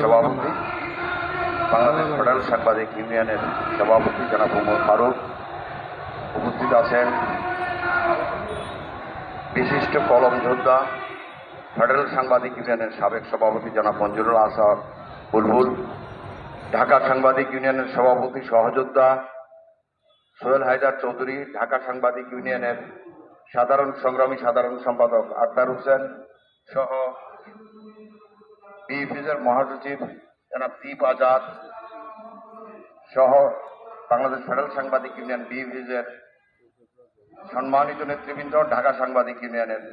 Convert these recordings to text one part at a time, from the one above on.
সভাপতি বাংলাদেশ ফেডারেল সাংবাদিক ইউনিয়নের সভাপতি জনাব উমর ফারুক উপস্থিত আছেন বিশিষ্ট কলম যোদ্ধা, ফেডারেল সাংবাদিক ইউনিয়নের সাবেক সভাপতি জনাব মঞ্জুরুল আসাদ বুলবুল, ঢাকা সাংবাদিক ইউনিয়নের সভাপতি সহযোদ্ধা সোহেল হায়দার চৌধুরী, ঢাকা সাংবাদিক ইউনিয়নের সাধারণ সংগ্রামী সাধারণ সম্পাদক আক্তার হোসেন সহ বিএফিসের মহাসচিব জনাব দীপ আজাদ সহ বাংলাদেশ ফেডারেল সাংবাদিক ইউনিয়ন বিএফিসের সম্মানিত নেতৃবৃন্দ, ঢাকা সাংবাদিক ইউনিয়নের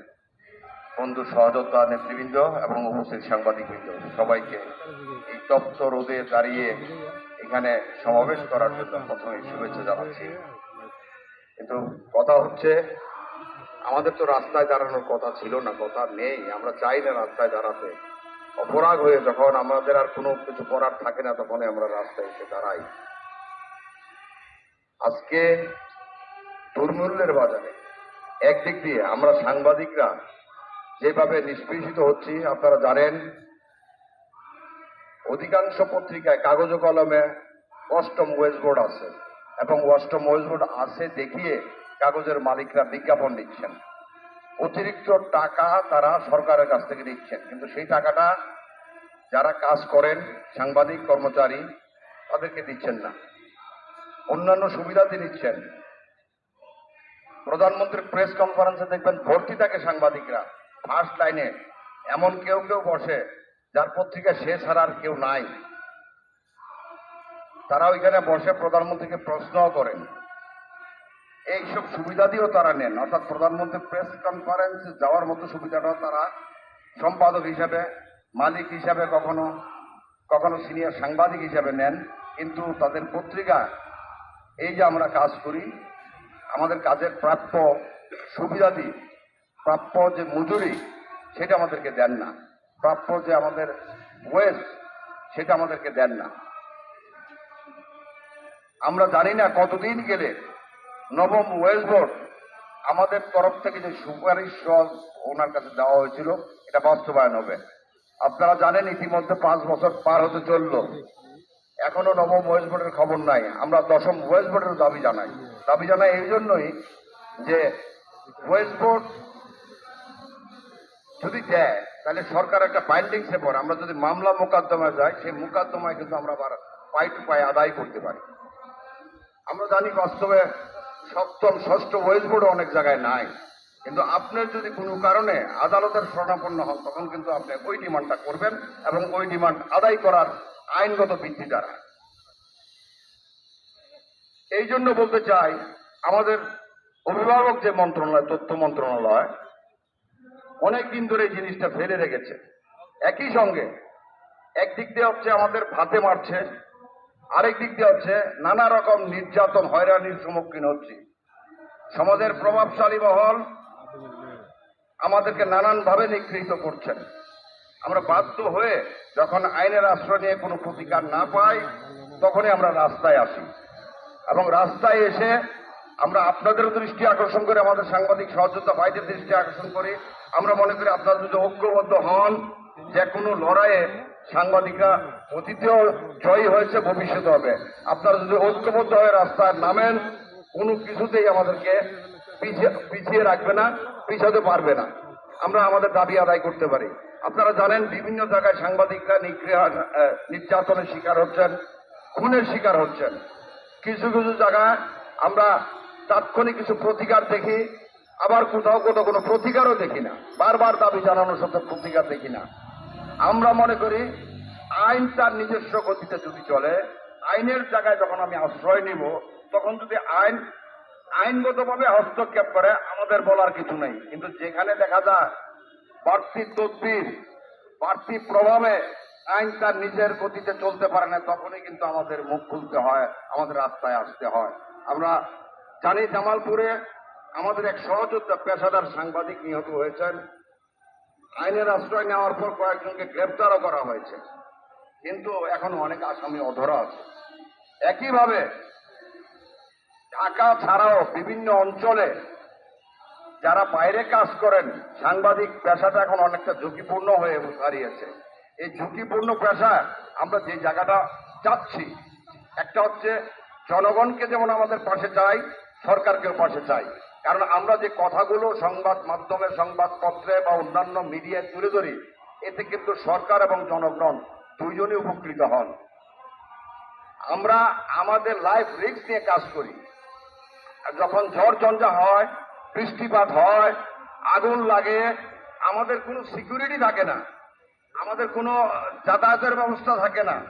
বন্ধু সহযোদ্ধা নেতৃবৃন্দ এবং উপস্থিত সাংবাদিকবৃন্দ, সবাইকে এই তপ্ত রোদে দাঁড়িয়ে এখানে সমাবেশ করার জন্য প্রথমে শুভেচ্ছা জানাচ্ছি। কিন্তু কথা হচ্ছে আমাদের তো রাস্তায় দাঁড়ানোর কথা ছিল না, কথা নেই। আমরা চাই না রাস্তায় দাঁড়াতে। অপরাগ হয়ে যখন আমাদের আর কোনো কিছু করার থাকে না, তখনই আমরা রাস্তায় এসে দাঁড়াই। আজকে দুর্মূল্যের বাজারে একদিক দিয়ে আমরা সাংবাদিকরা যেভাবে নিষ্পেষিত হচ্ছি, আপনারা জানেন, অধিকাংশ পত্রিকায় কাগজ কলমে অষ্টম ওয়েস্ট বোর্ড আছে এবং অষ্টম ওয়েস্ট বোর্ড আছে দেখিয়ে কাগজের মালিকরা বিজ্ঞাপন দিচ্ছেন। অতিরিক্ত টাকা তারা সরকারের কাছ থেকে নিচ্ছেন। কিন্তু সেই টাকাটা যারা কাজ করেন, সাংবাদিক, কর্মচারী, তাদেরকে দিচ্ছেন না। অন্যান্য সুবিধাতে নিচ্ছেন। প্রধানমন্ত্রীর প্রেস কনফারেন্সে দেখবেন ভর্তি থাকে সাংবাদিকরা। ফার্স্ট লাইনে এমন কেউ কেউ বসে, যার পত্রিকা ছাড়া আর কেউ নাই। তারা ওইখানে বসে প্রধানমন্ত্রীকে প্রশ্নও করেন। এইসব সুবিধা দিয়েও তারা নেন। অর্থাৎ প্রধানমন্ত্রী প্রেস কনফারেন্সে যাওয়ার মতো সুবিধাটাও তারা সম্পাদক হিসাবে, মালিক হিসাবে কখনো কখনো সিনিয়র সাংবাদিক হিসাবে নেন। কিন্তু তাদের পত্রিকা, এই যে আমরা কাজ করি, আমাদের কাজের প্রাপ্য সুবিধাদি, প্রাপ্য যে মজুরি, সেটা আমাদেরকে দেন না। প্রাপ্য যে আমাদের ওয়েজ সেটা আমাদেরকে দেন না। আমরা জানি না কতদিন গেলে নবম ওয়েজ বোর্ড, আমাদের তরফ থেকে যে সুপারিশ ওনার কাছে দেওয়া হয়েছিল, এটা বাস্তবায়ন হবে। আপনারা জানেন ইতিমধ্যে পাঁচ বছর পার হতে চলল। এখনও নবম ওয়েস্ট বোর্ডের খবর নাই। আমরা দশম ওয়েস্ট বোর্ডের দাবি জানাই। দাবি জানাই এই জন্যই যে ওয়েস্ট বোর্ড যদি দেয়, তাহলে সরকার একটা বাইন্ডিং সেপর আমরা যদি মামলা মোকদ্দমায় যাই, সেই মোকদ্দমায় কিন্তু আমরা পাই টু পাই আদায় করতে পারি। আমরা জানি বাস্তবে সপ্তম, ষষ্ঠ ওয়েস্ট বোর্ড অনেক জায়গায় নাই। কিন্তু আপনার যদি কোনো কারণে আদালতের শরণাপন্ন হন, তখন কিন্তু আপনি ওই ডিমান্ডটা করবেন এবং ওই ডিমান্ড আদায় করার আইনগত ভিত্তি দ্বারা। এই জন্য বলতে চাই, আমাদের অভিভাবক যে মন্ত্রণালয়, তথ্য মন্ত্রণালয়, অনেক দিন ধরে এই জিনিসটা ফেলে রেখেছে। একই সঙ্গে একদিক দিয়ে হচ্ছে আমাদের ভাতে মারছে আরেক দিক দিয়ে হচ্ছে নানা রকম নির্যাতন, হয়রানির সম্মুখীন হচ্ছি। সমাজের প্রভাবশালী মহল আমাদেরকে নানানভাবে নিগৃহীত করছেন আমরা বাধ্য হয়ে যখন আইনের আশ্রয় নিয়ে কোনো প্রতিকার না পাই, তখনই আমরা রাস্তায় আসি। এবং রাস্তায় এসে আমরা আপনাদের দৃষ্টি আকর্ষণ করে, আমাদের সাংবাদিক সহযোদ্ধা ভাইদের দৃষ্টি আকর্ষণ করি। আমরা মনে করি আপনারা যদি ঐক্যবদ্ধ হন, যে কোনো লড়াইয়ে সাংবাদিকরা অতীতেও জয়ী হয়েছে, ভবিষ্যতে হবে। আপনারা যদি ঐক্যবদ্ধ হয়ে রাস্তায় নামেন, কোনো কিছুতেই আমাদেরকে পিছিয়ে রাখবে না, পিছাতে পারবে না। আমরা আমাদের দাবি আদায় করতে পারি। আপনারা জানেন, বিভিন্ন জায়গায় সাংবাদিকরা নির্যাতনের শিকার হচ্ছেন, খুনের শিকার হচ্ছেন। কিছু কিছু জায়গায় আমরা তাৎক্ষণিক কিছু প্রতিকার দেখি, আবার কোথাও কোথাও কোনো প্রতিকারও দেখি না। বারবার দাবি জানানোর সাথে প্রতিকার দেখি না। আমরা মনে করি আইন তার নিজস্ব গতিতে যদি চলে, আইনের জায়গায় যখন আমি আশ্রয় নিব, তখন যদি আইন আইনগতভাবে হস্তক্ষেপ করে, আমাদের বলার কিছু নেই। কিন্তু যেখানে দেখা যায়, বাড়তি তদবির, বাড়তি প্রভাবে আইন তার নিজের গতিতে চলতে পারে না, তখনই কিন্তু আমাদের মুখ খুলতে হয়, আমাদের রাস্তায় আসতে হয়। আমরা জানি জামালপুরে আমাদের এক সহযোদ্ধা, পেশাদার সাংবাদিক নিহত হয়েছেন। আইনের আশ্রয় নেওয়ার পর কয়েকজনকে গ্রেপ্তারও করা হয়েছে। কিন্তু এখন অনেক আসামি অধরা আছে। একইভাবে ঢাকা ছাড়াও বিভিন্ন অঞ্চলে যারা বাইরে কাজ করেন, সাংবাদিক পেশাটা এখন অনেকটা ঝুঁকিপূর্ণ হয়ে দাঁড়িয়েছে। এই ঝুঁকিপূর্ণ পেশা আমরা যে জায়গাটা চাচ্ছি, একটা হচ্ছে জনগণকে যেমন আমাদের পাশে চাই, সরকারকেও পাশে চাই। কারণ আমরা যে কথাগুলো সংবাদ মাধ্যমে, সংবাদপত্রে বা অন্যান্য মিডিয়ায় তুলে ধরি, এতে কিন্তু সরকার এবং জনগণ দুইজনই উপকৃত হন। আমরা আমাদের লাইফ রিস্ক নিয়ে কাজ করি। যখন ঝড় ঝঞ্ঝা হয়, বৃষ্টিপাত হয়, আগুন লাগে, আমাদের কোনো সিকিউরিটি থাকে না। আমাদের কোনো যাতায়াতের ব্যবস্থা থাকে না।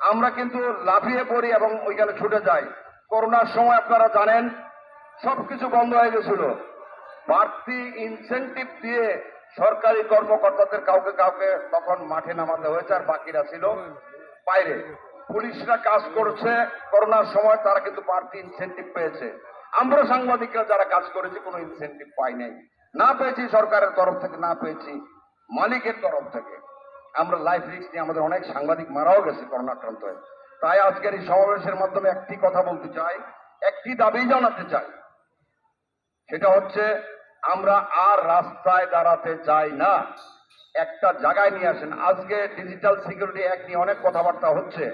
আমরা কিন্তু লাফিয়ে পড়ি এবং ওইখানে ছুটে যাই। করোনার সময় আপনারা জানেন সবকিছু বন্ধ হয়ে গেছিল। বাড়তি ইনসেন্টিভ দিয়ে সরকারি কর্মকর্তাদের কাউকে কাউকে তখন মাঠে নামাতে হয়েছে আর বাকিরা ছিল বাইরে। পুলিশরা কাজ করছে, করোনার সময় তারা কিন্তু বাড়তি ইনসেন্টিভ পেয়েছে। আমরা সাংবাদিকরা যারা কাজ করেছি, কোনো ইনসেন্টিভ পাই নাই। না পেয়েছি সরকারের তরফ থেকে, না পেয়েছি মালিকের তরফ থেকে। আমরা লাইফ রিস্ক নিয়ে আমাদের অনেক সাংবাদিক মারাও গেছে করোনাক্রান্ত হয়ে। তাই আজকের এই সমাবেশের মাধ্যমে একটি কথা বলতে চাই, একটি দাবি জানাতে চাই। সেটা হচ্ছে, আমরা আর রাস্তায় দাঁড়াতে চাই না। একটা জায়গায় নিয়ে আসেন। আজকে ডিজিটাল সিকিউরিটি অ্যাক্ট নিয়ে অনেক কথাবার্তা হচ্ছে।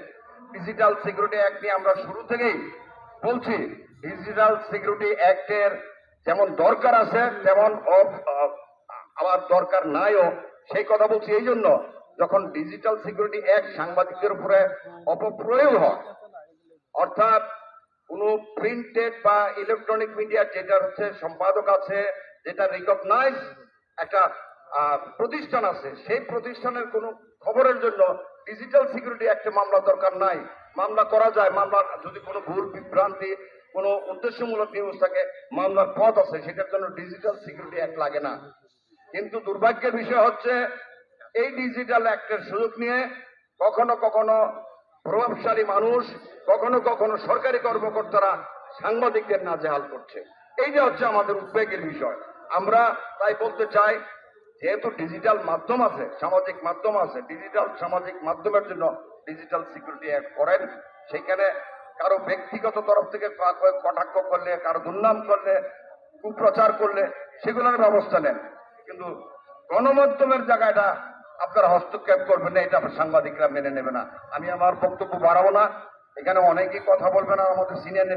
ডিজিটাল সিকিউরিটি অ্যাক্ট নিয়ে আমরা শুরু থেকেই বলছি ডিজিটাল সিকিউরিটি অ্যাক্টের যেমন দরকার আছে, তেমন আবার দরকার নাইও। সেই কথা বলছি এই জন্য, যখন ডিজিটাল সিকিউরিটি অ্যাক্ট সাংবাদিকদের উপরে অপপ্রয়োগ হয়, অর্থাৎ কোনো প্রিন্টেড বা ইলেকট্রনিক মিডিয়া যেটা হচ্ছে সম্পাদক আছে, যেটা রিকগনাইজ একটা প্রতিষ্ঠান আছে, সেই প্রতিষ্ঠানের কোনো খবরের জন্য ডিজিটাল সিকিউরিটি একটা মামলা দরকার নাই। মামলা করা যায়, মামলার যদি কোনো ভুল, বিভ্রান্তি, কোনো উদ্দেশ্যমূলক নিউজ থাকে, মামলার পথ আছে, সেটার জন্য ডিজিটাল সিকিউরিটি অ্যাক্ট লাগে না। কিন্তু দুর্ভাগ্যের বিষয় হচ্ছে, এই ডিজিটাল অ্যাক্টের সুযোগ নিয়ে কখনো কখনো প্রভাবশালী মানুষ কখনো কখনো সরকারি কর্মকর্তারা সাংবাদিকদের নাজেহাল করছে। এইটা হচ্ছে আমাদের উদ্বেগের বিষয়। আমরা তাই বলতে চাই, যেহেতু ডিজিটাল মাধ্যম আছে, সামাজিক মাধ্যম আছে ডিজিটাল সামাজিক মাধ্যমের জন্য ডিজিটাল সিকিউরিটি অ্যাক্ট করেন। সেখানে কারও ব্যক্তিগত তরফ থেকে কটাক্ষ করলে, কারও দুর্নাম করলে, কুপ্রচার করলে, সেগুলোর ব্যবস্থা নেন। কিন্তু গণমাধ্যমের জায়গাটা আপনারা হস্তক্ষেপ করবেন না, এটা আপনার সাংবাদিকরা মেনে নেবে না। আমি আমার বক্তব্য বাড়াবো না। এখানে অনেকেই কথা বলবেন আর আমাদের সিনিয়র